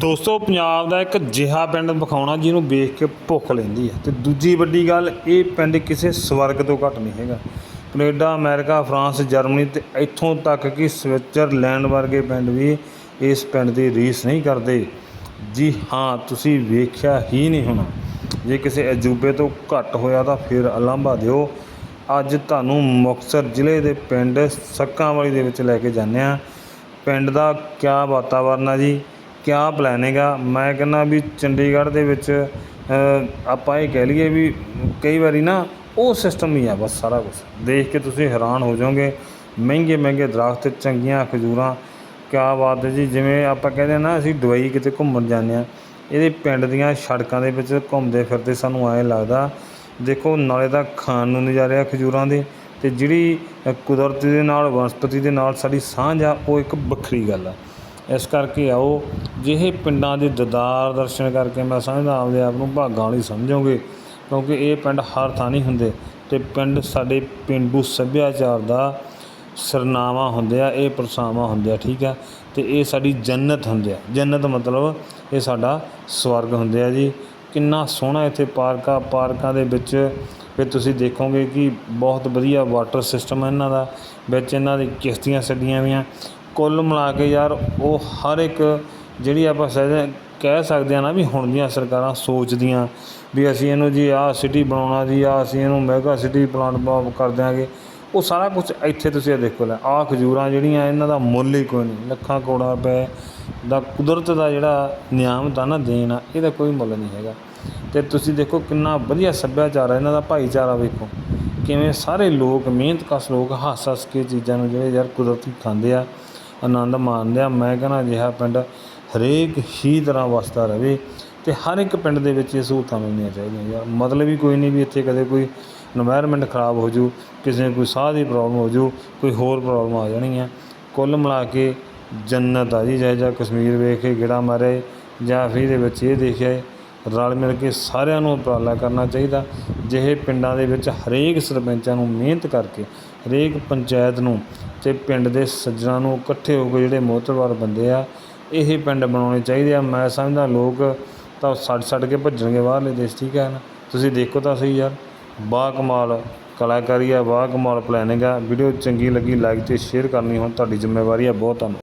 ਦੋਸਤੋ, ਪੰਜਾਬ ਦਾ ਇੱਕ ਜਿਹਾ ਪਿੰਡ ਵਿਖਾਉਣਾ ਜਿਹਨੂੰ ਵੇਖ ਕੇ ਭੁੱਖ ਲੈਂਦੀ ਹੈ। ਤੇ ਦੂਜੀ ਵੱਡੀ ਗੱਲ, ਇਹ ਪਿੰਡ ਕਿਸੇ ਸਵਰਗ ਤੋਂ ਘੱਟ ਨਹੀਂ ਹੈਗਾ। ਕੈਨੇਡਾ, ਅਮਰੀਕਾ, ਫਰਾਂਸ, ਜਰਮਨੀ ਤੇ ਇੱਥੋਂ ਤੱਕ ਕਿ ਸਵਿਟਜ਼ਰਲੈਂਡ ਵਰਗੇ ਪਿੰਡ ਵੀ ਇਸ ਪਿੰਡ ਦੀ ਰੀਸ ਨਹੀਂ ਕਰਦੇ। ਜੀ ਹਾਂ, ਤੁਸੀਂ ਵੇਖਿਆ ਹੀ ਨਹੀਂ ਹੋਣਾ। ਜੇ ਕਿਸੇ ਅਜੂਬੇ ਤੋਂ ਘੱਟ ਹੋਇਆ ਤਾਂ ਫਿਰ ਅਲੰਭਾ ਦਿਓ। ਅੱਜ ਤੁਹਾਨੂੰ ਮੁਕਤਸਰ ਜ਼ਿਲ੍ਹੇ ਦੇ ਪਿੰਡ ਸੱਕਾਂਵਾਲੀ ਦੇ ਵਿੱਚ ਲੈ ਕੇ ਜਾਂਦੇ ਹਾਂ। ਪਿੰਡ ਦਾ ਕਿਆ ਵਾਤਾਵਰਨ ਆ ਜੀ? ਕਿਆ ਪਲੈਨਿੰਗ ਆ ਮੈਂ ਕਹਿੰਦਾ ਵੀ ਚੰਡੀਗੜ੍ਹ ਦੇ ਵਿੱਚ ਆਪਾਂ ਇਹ ਕਹਿ ਲਈਏ ਵੀ ਕਈ ਵਾਰੀ ਨਾ ਉਹ ਸਿਸਟਮ ਹੀ ਆ ਬਸ ਸਾਰਾ ਕੁਝ ਦੇਖ ਕੇ ਤੁਸੀਂ ਹੈਰਾਨ ਹੋ ਜਾਓਗੇ। ਮਹਿੰਗੇ ਮਹਿੰਗੇ ਦਰਖਤ ਚੰਗੀਆਂ ਖਜੂਰਾਂ ਕਿਆ ਬਾਤ ਹੈ ਜੀ। ਜਿਵੇਂ ਆਪਾਂ ਕਹਿੰਦੇ ਆ ਨਾ ਅਸੀਂ ਦੁਬਈ ਕਿਤੇ ਘੁੰਮਣ ਜਾਂਦੇ ਆ ਇਹਦੇ ਪਿੰਡ ਦੀਆਂ ਸੜਕਾਂ ਦੇ ਵਿੱਚ ਘੁੰਮਦੇ ਫਿਰਦੇ ਸਾਨੂੰ ਐਂ ਲੱਗਦਾ ਦੇਖੋ ਨਾਲੇ ਤਾਂ ਖਾਣ ਨੂੰ ਨਜ਼ਾਰੇ ਆ ਖਜੂਰਾਂ ਦੇ ਤੇ ਜਿਹੜੀ ਅ, ਕੁਦਰਤ ਦੇ ਨਾਲ ਵਨਸਪਤੀ ਦੇ ਨਾਲ ਸਾਡੀ ਸਾਂਝ ਆ ਉਹ ਇੱਕ ਵੱਖਰੀ ਗੱਲ ਆ। ਇਸ ਕਰਕੇ ਆਓ, ਜਿਹੇ ਪਿੰਡਾਂ ਦੇ ਦਦਾਰ ਦਰਸ਼ਨ ਕਰਕੇ ਮੈਂ ਸਮਝਦਾ ਆਪਦੇ ਆਪ ਨੂੰ ਭਾਗਾਂ ਵਾਲੀ ਸਮਝੋਗੇ, ਕਿਉਂਕਿ ਇਹ ਪਿੰਡ ਹਰ ਥਾਂ ਨਹੀਂ ਹੁੰਦੇ ਅਤੇ ਪਿੰਡ ਸਾਡੇ ਪੇਂਡੂ ਸੱਭਿਆਚਾਰ ਦਾ ਸਰਨਾਵਾਂ ਹੁੰਦੇ ਆ, ਇਹ ਪਰਛਾਵਾਂ ਹੁੰਦੇ ਆ, ਠੀਕ ਆ? ਅਤੇ ਇਹ ਸਾਡੀ ਜੰਨਤ ਹੁੰਦੇ ਆ। ਜੰਨਤ ਮਤਲਬ ਇਹ ਸਾਡਾ ਸਵਰਗ ਹੁੰਦੇ ਆ ਜੀ। ਕਿੰਨਾ ਸੋਹਣਾ ਇੱਥੇ ਪਾਰਕ ਆ ਪਾਰਕਾਂ ਦੇ ਵਿੱਚ ਫਿਰ ਤੁਸੀਂ ਦੇਖੋਗੇ ਕਿ ਬਹੁਤ ਵਧੀਆ ਵਾਟਰ ਸਿਸਟਮ ਹੈ ਇਹਨਾਂ ਦਾ, ਵਿੱਚ ਇਹਨਾਂ ਦੀ ਕਿਸ਼ਤੀਆਂ ਛੱਡੀਆਂ ਵੀਆਂ ਕੁੱਲ ਮਿਲਾ ਕੇ ਯਾਰ ਉਹ ਹਰ ਇੱਕ ਜਿਹੜੀ ਆਪਾਂ ਸਹਿ ਕਹਿ ਸਕਦੇ ਹਾਂ ਨਾ ਵੀ ਹੁਣ ਦੀਆਂ ਸਰਕਾਰਾਂ ਸੋਚਦੀਆਂ ਵੀ ਅਸੀਂ ਇਹਨੂੰ ਜੀ ਆਹ ਸਿਟੀ ਬਣਾਉਣਾ ਜੀ, ਆਹ ਅਸੀਂ ਇਹਨੂੰ ਮੈਗਾ ਸਿਟੀ ਪਲਾਂਟ ਪਲਾਨ ਕਰ ਦਿਆਂਗੇ। ਉਹ ਸਾਰਾ ਕੁਝ ਇੱਥੇ ਤੁਸੀਂ ਇਹ ਦੇਖੋ ਲੈ, ਆਹ ਖਜੂਰਾਂ ਜਿਹੜੀਆਂ ਇਹਨਾਂ ਦਾ ਮੁੱਲ ਹੀ ਕੋਈ ਨਹੀਂ, ਲੱਖਾਂ ਕਰੋੜਾਂ ਰੁਪਏ ਦਾ ਕੁਦਰਤ ਦਾ ਜਿਹੜਾ ਨਿਆਮਤ ਆ ਨਾ ਦੇਣ ਆ ਇਹਦਾ ਕੋਈ ਮੁੱਲ ਨਹੀਂ ਹੈਗਾ। ਤੇ ਤੁਸੀਂ ਦੇਖੋ ਕਿੰਨਾ ਵਧੀਆ ਸੱਭਿਆਚਾਰ ਹੈ ਇਹਨਾਂ ਦਾ, ਭਾਈਚਾਰਾ ਵੇਖੋ, ਕਿਵੇਂ ਸਾਰੇ ਲੋਕ ਮਿਹਨਤ ਕਸ ਲੋਕ ਹੱਸ ਹੱਸ ਕੇ ਚੀਜ਼ਾਂ ਨੂੰ ਜਿਹੜੇ ਯਾਰ ਕੁਦਰਤੀ ਖਾਂਦੇ ਆ ਆਨੰਦ ਮਾਣਦੇ ਆ ਮੈਂ ਕਹਿੰਦਾ ਅਜਿਹਾ ਪਿੰਡ ਹਰੇਕ ਹੀ ਤਰ੍ਹਾਂ ਵਸਦਾ ਰਹੇ ਤੇ ਹਰ ਇੱਕ ਪਿੰਡ ਦੇ ਵਿੱਚ ਇਹ ਸਹੂਲਤਾਂ ਮਿਲਣੀਆਂ ਚਾਹੀਦੀਆਂ ਯਾਰ। ਮਤਲਬ ਹੀ ਕੋਈ ਨਹੀਂ ਵੀ ਇੱਥੇ ਕਦੇ ਕੋਈ এনवायरमेंट ਖਰਾਬ ਹੋ ਜੂ, ਕਿਸੇ ਕੋਈ ਸਾਹ ਦੀ ਪ੍ਰੋਬਲਮ ਹੋ ਜੂ, ਕੋਈ ਹੋਰ ਪ੍ਰੋਬਲਮ ਆ ਜਾਣੀ ਜਾਣੀਆਂ ਕੁੱਲ ਮਿਲਾ ਕੇ ਜੰਨਤ ਆ ਜੀ ਜਾਇਜਾ ਕਸ਼ਮੀਰ ਵੇਖ ਕੇ ਗਿੜਾ ਮਾਰੇ ਜਾਂ ਫਿਰ ਇਹਦੇ ਵਿੱਚ ਇਹ ਦੇਖਿਆ ਰਲ ਮਿਲ ਕੇ ਸਾਰਿਆਂ ਨੂੰ ਉਪਰਾਲਾ ਕਰਨਾ ਚਾਹੀਦਾ। ਜਿਹੇ ਪਿੰਡਾਂ ਦੇ ਵਿੱਚ ਹਰੇਕ ਸਰਪੰਚਾਂ ਨੂੰ ਮਿਹਨਤ ਕਰਕੇ, ਹਰੇਕ ਪੰਚਾਇਤ ਨੂੰ ਅਤੇ ਪਿੰਡ ਦੇ ਸੱਜਣਾਂ ਨੂੰ ਇਕੱਠੇ ਹੋ ਕੇ ਜਿਹੜੇ ਮੋਹਤਵਾਰ ਬੰਦੇ ਆ, ਇਹ ਪਿੰਡ ਬਣਾਉਣੇ ਚਾਹੀਦੇ ਆ। ਮੈਂ ਸਮਝਦਾ ਲੋਕ ਤਾਂ ਛੱਡ ਛੱਡ ਕੇ ਭੱਜਣਗੇ ਬਾਹਰਲੇ ਦੇਸ਼, ਠੀਕ ਹੈ ਨਾ? ਤੁਸੀਂ ਦੇਖੋ ਤਾਂ ਸਹੀ ਯਾਰ। ਬਾ ਕਮਾਲ ਕਲਾਕਾਰੀ ਆ ਬਾ ਕਮਾਲ ਪਲੈਨਿੰਗ ਆ। ਵੀਡੀਓ ਚੰਗੀ ਲੱਗੀ ਲਾਈਕ ਤੇ ਸ਼ੇਅਰ ਕਰਨੀ ਹੁਣ ਤੁਹਾਡੀ ਜ਼ਿੰਮੇਵਾਰੀ ਆ। ਬਹੁਤ ਧੰਨਵਾਦ।